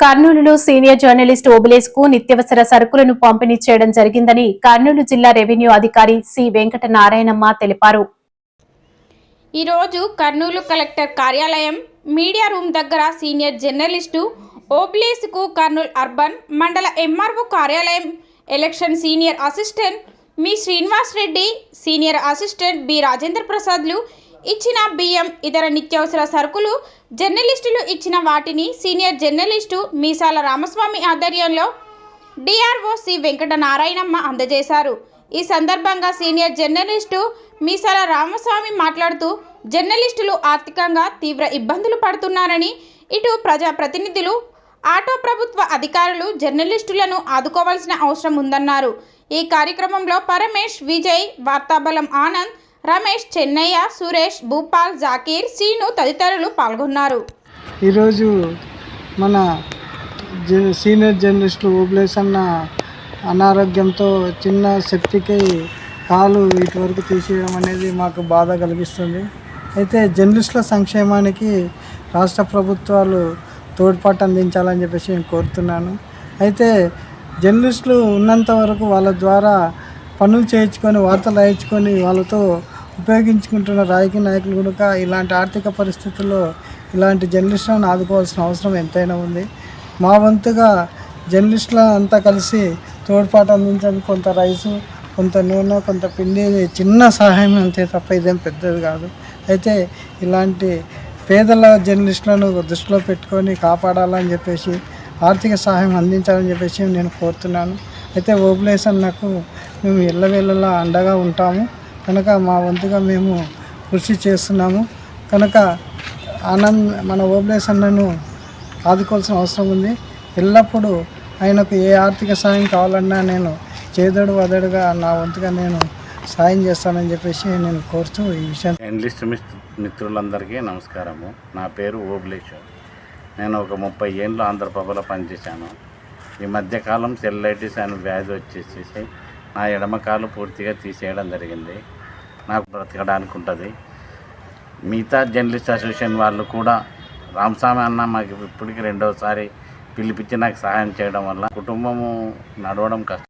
కర్నూలులో senior journalist ఓబులేస్కు నిత్యవసర సరుకులను పంపిణీ చేయడం జరిగిందని కర్నూలు జిల్లా రెవెన్యూ అధికారి సి వెంకట నారాయణమ్మ తెలిపారు. ఈరోజు కర్నూలు కలెక్టర్ కార్యాలయం మీడియా రూమ్ దగ్గర సీనియర్ జర్నలిస్టు ఓబ్లేస్కు కర్నూలు అర్బన్ మండల ఎంఆర్ఓ కార్యాలయం ఎలక్షన్ సీనియర్ అసిస్టెంట్ మీ Srinivas Reddy senior assistant B Rajendra ప్రసాద్లు ఇచ్చిన బియ్యం ఇతర నిత్యావసర సరుకులు జర్నలిస్టులు ఇచ్చిన వాటిని సీనియర్ జర్నలిస్టు మీసాల రామస్వామి ఆధ్వర్యంలో డిఆర్ఓ సి వెంకట నారాయణమ్మ అందజేశారు. ఈ సందర్భంగా సీనియర్ జర్నలిస్టు మీసాల రామస్వామి మాట్లాడుతూ జర్నలిస్టులు ఆర్థికంగా తీవ్ర ఇబ్బందులు పడుతున్నారని ఇటు ప్రజా ప్రతినిధులు ఆటో ప్రభుత్వ అధికారులు జర్నలిస్టులను ఆదుకోవాల్సిన అవసరం ఉందన్నారు. ఈ కార్యక్రమంలో పరమేష్ విజయ్ వార్తాబలం ఆనంద్ రమేష్ చెన్నయ్య సురేష్ భూపాల్ జాకీర్ సీను తదితరులు పాల్గొన్నారు. ఈరోజు మన జ- సీనియర్ జర్నలిస్ట్ ఓబ్లేస్ అన్న అనారోగ్యంతో చిన్న శక్తికి కాలు వీటి వరకు తీసేయడం అనేది మాకు బాధ కలిగిస్తుంది. అయితే జర్నలిస్టుల సంక్షేమానికి రాష్ట్ర ప్రభుత్వాలు తోడ్పాటు అందించాలని చెప్పేసి నేను కోరుతున్నాను. అయితే జర్నలిస్టులు ఉన్నంత వరకు వాళ్ళ ద్వారా పనులు చేయించుకొని వార్తలు రాయించుకొని వాళ్ళతో ఉపయోగించుకుంటున్న రాజకీయ నాయకులు కనుక ఇలాంటి ఆర్థిక పరిస్థితుల్లో ఇలాంటి జర్నలిస్టులను ఆదుకోవాల్సిన అవసరం ఎంతైనా ఉంది. మా వంతుగా జర్నలిస్టుల అంతా కలిసి తోడ్పాటు అందించడానికి కొంత రైసు కొంత నూనె కొంత పిండి చిన్న సహాయం అంతే తప్ప ఇదేం పెద్దది కాదు. అయితే ఇలాంటి పేదల జర్నలిస్టులను దృష్టిలో పెట్టుకొని కాపాడాలని చెప్పేసి ఆర్థిక సహాయం అందించాలని చెప్పేసి నేను కోరుతున్నాను. అయితే ఓబులేసన్ నాకు మేము ఎల్లవేళలా అండగా ఉంటాము. కనుక మా వంతుగా మేము కృషి చేస్తున్నాము. కనుక ఆనంద్ మన ఓబ్లేస్ అన్నను ఆదుకోవాల్సిన అవసరం ఉంది. ఎల్లప్పుడూ ఆయనకు ఏ ఆర్థిక సాయం కావాలన్నా నేను చేదోడు వదడుగా నా వంతుగా నేను సాయం చేస్తానని చెప్పేసి నేను కోరుతూ ఈ విషయం. ఎన్లిస్ట్ మిత్రులందరికీ నమస్కారము. నా పేరు ఓబులేశ్వర్ నేను ఒక ముప్పై ఏళ్ళు ఆంధ్రప్రభలో పనిచేశాను. ఈ మధ్యకాలం సెల్లైటిస్ అనే వ్యాధి వచ్చేసేసి నా ఎడమ కాలు పూర్తిగా తీసేయడం జరిగింది. నాకు బ్రతకడానికి ఉంటుంది. మిగతా జర్నలిస్ట్ అసోసియేషన్ వాళ్ళు కూడా రామస్వామి అన్న మాకు ఇప్పటికి రెండోసారి పిలిపించి నాకు సహాయం చేయడం వల్ల కుటుంబము నడవడం కష్టం.